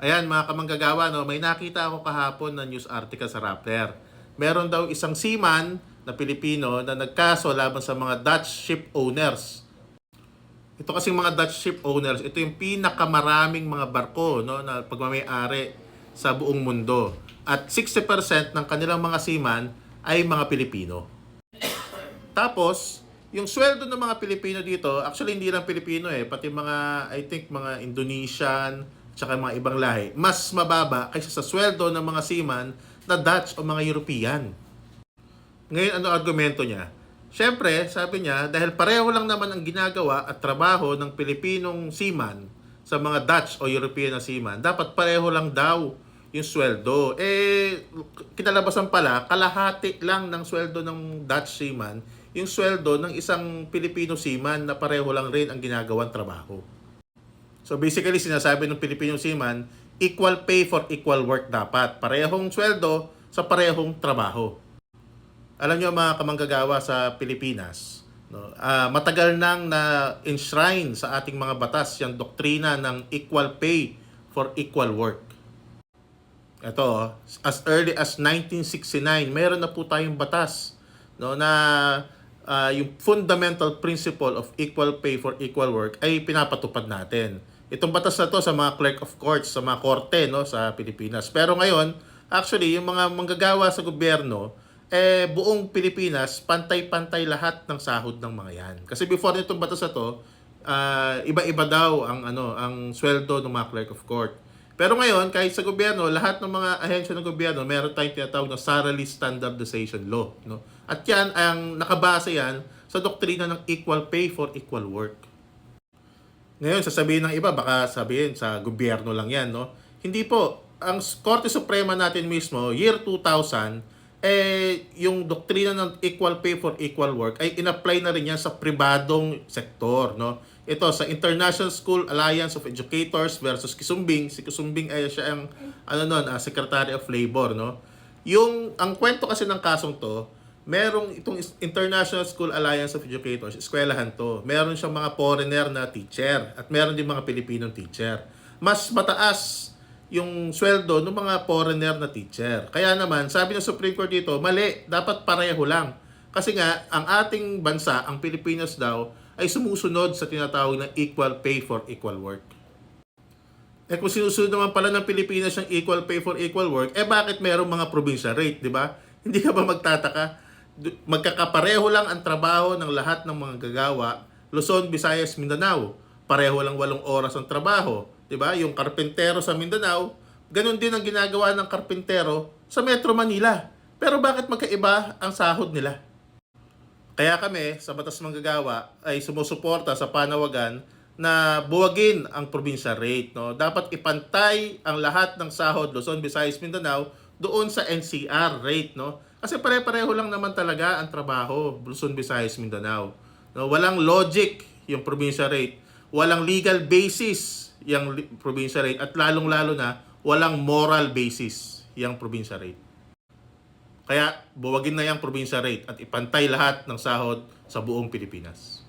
Ayan mga kamanggagawa, no, may nakita ako kahapon na news article sa Rappler. Meron daw isang seaman na Pilipino na nagkaso laban sa mga Dutch ship owners. Ito kasing mga Dutch ship owners, ito yung pinakamaraming mga barko no, na pagmamayari sa buong mundo. At 60% ng kanilang mga seaman ay mga Pilipino. Tapos, yung sweldo ng mga Pilipino dito, actually hindi lang Pilipino eh, pati mga, I think mga Indonesian, tsaka mga ibang lahi, mas mababa kaysa sa sweldo ng mga seaman na Dutch o mga European. Ngayon, ano argumento niya? Siyempre, sabi niya, dahil pareho lang naman ang ginagawa at trabaho ng Pilipinong seaman sa mga Dutch o European na seaman, dapat pareho lang daw yung sweldo. Eh, kinalabasan pala, kalahati lang ng sweldo ng Dutch seaman, yung sweldo ng isang Pilipino seaman na pareho lang rin ang ginagawang trabaho. So basically, sinasabi ng Pilipino seaman, equal pay for equal work dapat. Parehong sweldo sa parehong trabaho. Alam nyo mga kamanggagawa sa Pilipinas, no, ah, matagal nang na-enshrine sa ating mga batas yung doktrina ng equal pay for equal work. Ito, oh, as early as 1969, meron na po tayong batas no, na ah, yung fundamental principle of equal pay for equal work ay pinapatupad natin. Itong batas na to sa mga clerk of courts, sa mga korte no, sa Pilipinas. Pero ngayon, actually, yung mga manggagawa sa gobyerno, eh, buong Pilipinas, pantay-pantay lahat ng sahod ng mga yan. Kasi before nitong batas na to, ah, iba-iba daw ang ano ang sweldo ng mga clerk of court. Pero ngayon, kahit sa gobyerno, lahat ng mga ahensya ng gobyerno, meron tayong tinatawag na salary standardization law. No? At yan, ang nakabase yan sa doktrina ng equal pay for equal work. Ngayon, sasabihin ng iba, baka sabihin sa gobyerno lang yan. No? Hindi po. Ang Korte Suprema natin mismo, year 2000, eh, yung doktrina ng equal pay for equal work ay in-apply na rin yan sa pribadong sektor. No? ito sa International School Alliance of Educators versus Kisumbing. Si Kisumbing ay siya ang ano nun, ah, Secretary of Labor, no. Yung ang kwento kasi ng kasong to, merong itong International School Alliance of Educators, eskwelahan to. Meron siyang mga foreigner na teacher at meron din mga Pilipinong teacher. Mas mataas yung sweldo ng mga foreigner na teacher. Kaya naman, sabi ng Supreme Court dito, mali, dapat pareho lang. Kasi nga, ang ating bansa, ang Pilipinas daw, ay sumusunod sa tinatawag na equal pay for equal work. Eh kung sinusunod naman pala ng Pilipinas yung equal pay for equal work, eh bakit merong mga provincial rate, di ba? Hindi ka ba magtataka? Magkakapareho lang ang trabaho ng lahat ng mga gagawa, Luzon, Visayas, Mindanao. Pareho lang walong oras ang trabaho, ba? Yung karpentero sa Mindanao, ganun din ang ginagawa ng karpentero sa Metro Manila. Pero bakit magkaiba ang sahod nila? Kaya kami sa Batas Manggagawa ay sumusuporta sa panawagan na buwagin ang provincial rate. No? Dapat ipantay ang lahat ng sahod Luzon, Visayas, Mindanao doon sa NCR rate. No? Kasi pare-pareho lang naman talaga ang trabaho Luzon, Visayas, Mindanao. No? Walang logic yung provincial rate. Walang legal basis yung provincial rate. At lalong-lalo na, walang moral basis yung provincial rate. Kaya buwagin na yung provincial rate at ipantay lahat ng sahod sa buong Pilipinas.